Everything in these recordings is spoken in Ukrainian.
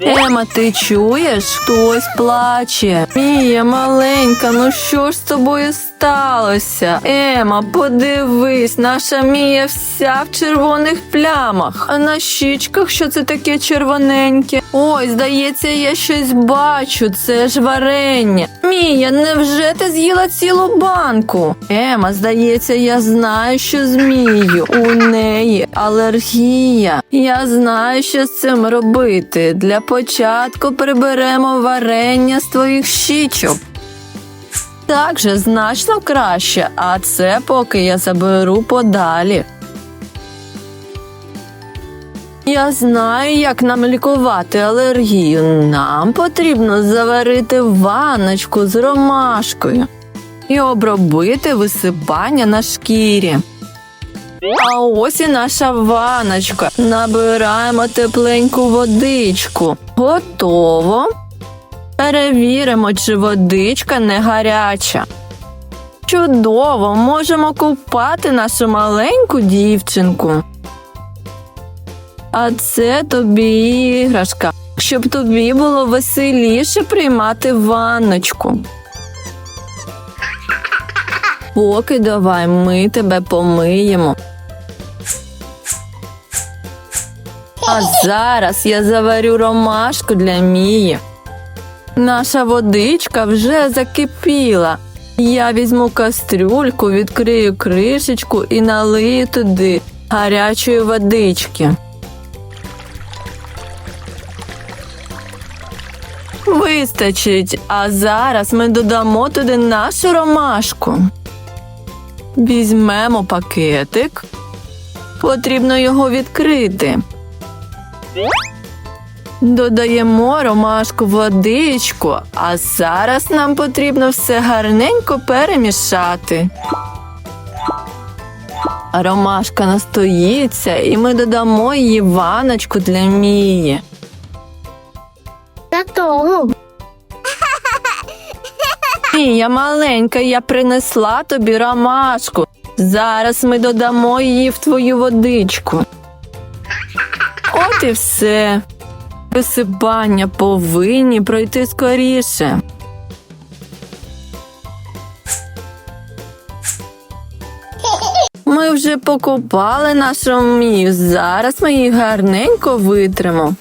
Hey. Ема, ти чуєш? Хтось плаче. Мія, маленька, ну що ж з тобою сталося? Ема, подивись, наша Мія вся в червоних плямах. А на щічках що це таке червоненьке? Ой, здається, я щось бачу. Це ж варення. Мія, невже ти з'їла цілу банку? Ема, здається, я знаю, що з Мією. У неї алергія. Я знаю, що з цим робити. Для початку приберемо варення з твоїх щічок. Так же значно краще, а це поки я заберу подалі. Я знаю, як нам лікувати алергію. Нам потрібно заварити ванночку з ромашкою і обробити висипання на шкірі. А ось і наша ваночка. Набираємо тепленьку водичку. Готово. Перевіримо, чи водичка не гаряча. Чудово, можемо купати нашу маленьку дівчинку. А це тобі іграшка, щоб тобі було веселіше приймати ванночку. Поки давай ми тебе помиємо. А зараз я заварю ромашку для Мії. Наша водичка вже закипіла. Я візьму кастрюльку, відкрию кришечку і налию туди гарячої водички. Вистачить, а зараз ми додамо туди нашу ромашку. Візьмемо пакетик. Потрібно його відкрити. Додаємо ромашку водичку, а зараз нам потрібно все гарненько перемішати. Ромашка настоїться, і ми додамо її ваночку для Мії. Мія маленька, я принесла тобі ромашку. Зараз ми додамо її в твою водичку. От і все. Висипання повинні пройти скоріше. Ми вже покупали нашу мію. Зараз ми її гарненько витримо.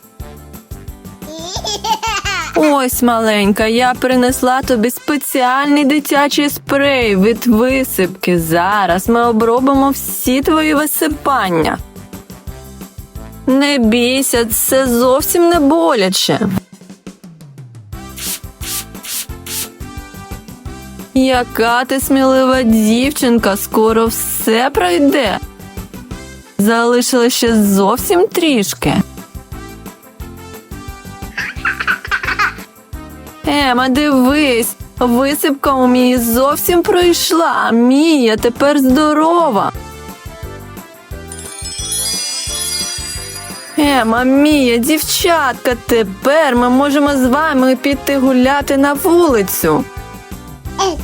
Ось, маленька, я принесла тобі спеціальний дитячий спрей від висипки. Зараз ми обробимо всі твої висипання. Не бійся, це зовсім не боляче. Яка ти смілива дівчинка, скоро все пройде. Залишилось ще зовсім трішки. Ема, дивись, висипка у Мії зовсім пройшла. Мія тепер здорова. Ема, Мія, дівчатка, тепер ми можемо з вами піти гуляти на вулицю. Е,